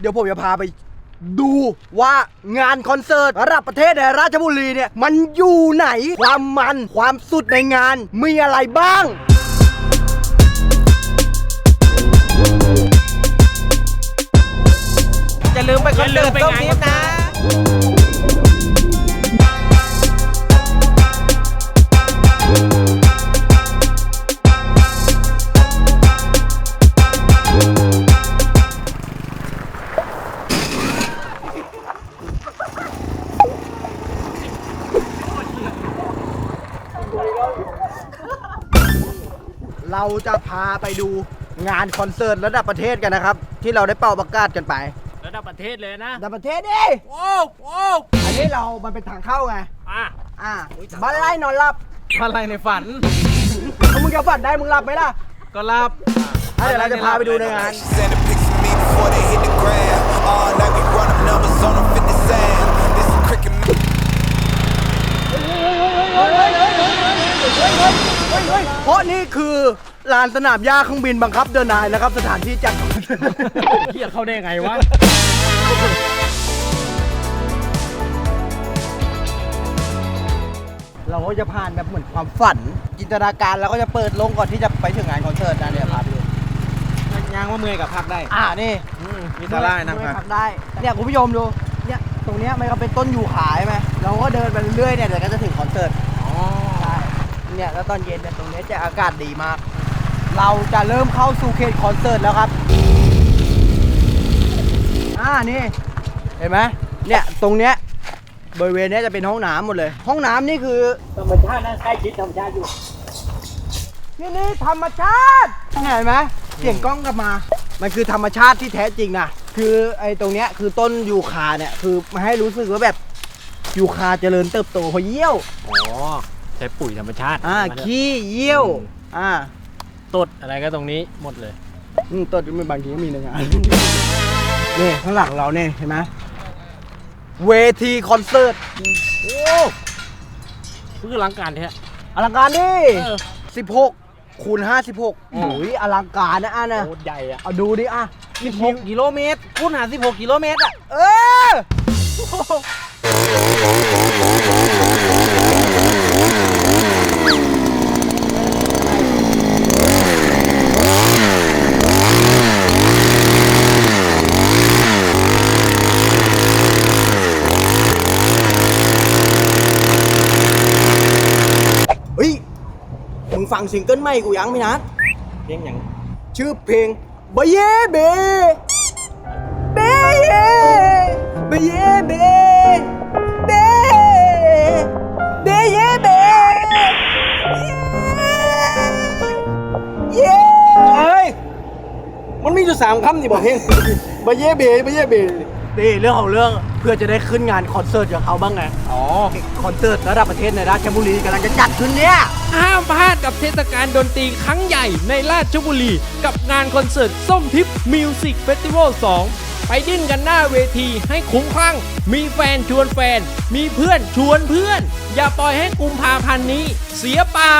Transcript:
เดี๋ยวผมจะพาไปดูว่างานคอนเสิร์ตระดับประเทศในราชบุรีเนี่ย มันอยู่ไหนความมันความสุดในงานมีอะไรบ้างจะลืมไปคอนเสิร์ตอย่าลืมไปส้มงนทิพย์นะ เราจะพาไปดูงานคอนเสิร์ตระดับประเทศกันนะครับ ที่เราได้เป่าประกาศกันไประดับประเทศเลยนะ ระดับประเทศดิโอ้โอ้อันนี้เรามันเป็นทางเข้าไงอะ อ่าบ้านไร่นอนหลับอะไรในฝัน ถ้ามึงจะฝันได้มึงหลับไหมล่ะก็รับอะเดี๋ยวเราจะพาไปดูในงาน She sent a pics of me before they hit the ground. All night we run up numbers on them 50 sound. This is cricket. เพราะ นี่คือลานสนามหญ้าเครื่องบินบังคับเดินนายนะครับ สถานที่จัดคอนเสิร์ตเฮียเข้าได้ไงวะ เราก็จะผ่านแบบเหมือนความฝัน จินตนาการเราก็จะเปิดลงก่อนที่จะไปถึงงานคอนเสิร์ตนะเนี่ยพาไปดูยางว่าเมื่อยกับพักได้ อ่านี่มีสาระให้นั่งพักพักได้ เนี่ยคุณผู้ชมดู เนี่ยตรงเนี้ยมันก็เป็นต้นยูคาใช่ไหมเราก็เดินไปเรื่อยๆเนี่ยเดี๋ยวก็จะถึงคอนเสิร์ตอ๋อใช่ เนี่ยแล้วตอนเย็นเนี่ยตรงเนี้ยจะอากาศดีมาก เราจะเริ่มเข้าสู่เขตคอนเสิร์ตแล้วครับอ่านี่เห็นไหมเนี่ยตรงเนี้ยบริเวณเนี้ยจะเป็นห้องน้ำหมดเลย ห้องน้ำนี่คือธรรมชาตินะใกล้ชิดธรรมชาติอยู่ นี่นี่ธรรมชาติเห็นไหมเสียงกล้องกลับมา มันคือธรรมชาติที่แท้จริงนะคือไอ้ตรงเนี้ยคือต้นยูคาเนี่ยคือมาให้รู้สึกว่าแบบยูคาเจริญเติบโตเพราะเยี่ยวอ๋อ ใช้ปุ๋ยธรรมชาติอ่าขี้เยี่ยวอ่าตดอะไรก็ตรงนี้หมดเลย อืมต้นมันบางทีก็มีในงานนี่ข้างหลังเราเนี่ยเห็นไหมเวทีคอนเสิร์ตโอ้เพื่อลังการแท้อลังการดิ เออ 16คูณ56โอ้ยอลังการนะอะนะโคตรใหญ่อะเอาดูดิอะ16กิโลเมตรคูณหา16กิโลเมตรอะ เออ เฮ้ย มึง ฟังซิงเกิลใหม่กูยังพี่นัทเพียงอย่างชื่อเพลงบเย่เบเบเย่เบเย่เบเบเบเย่เบเย่เฮ้ยมันมีอยู่สามคำนี่บอกเพลงบเย่เบบเย่เบ นี่เรื่องของเรื่องเพื่อจะได้ขึ้นงานคอนเสิร์ตกับเขาบ้างไงอ๋อ คอนเสิร์ตระดับประเทศในราชบุรีกำลังจะจัดขึ้นเนี่ย ห้ามพลาดกับเทศกาลดนตรีครั้งใหญ่ในราชบุรี กับงานคอนเสิร์ตส้มทิพย์มิวสิกเฟสติวัล2ไปดิ้นกันหน้าเวทีให้คุ้มคลั่ง มีแฟนชวนแฟน มีเพื่อนชวนเพื่อน อย่าปล่อยให้กุมภาพันธ์นี้ เสียเปล่า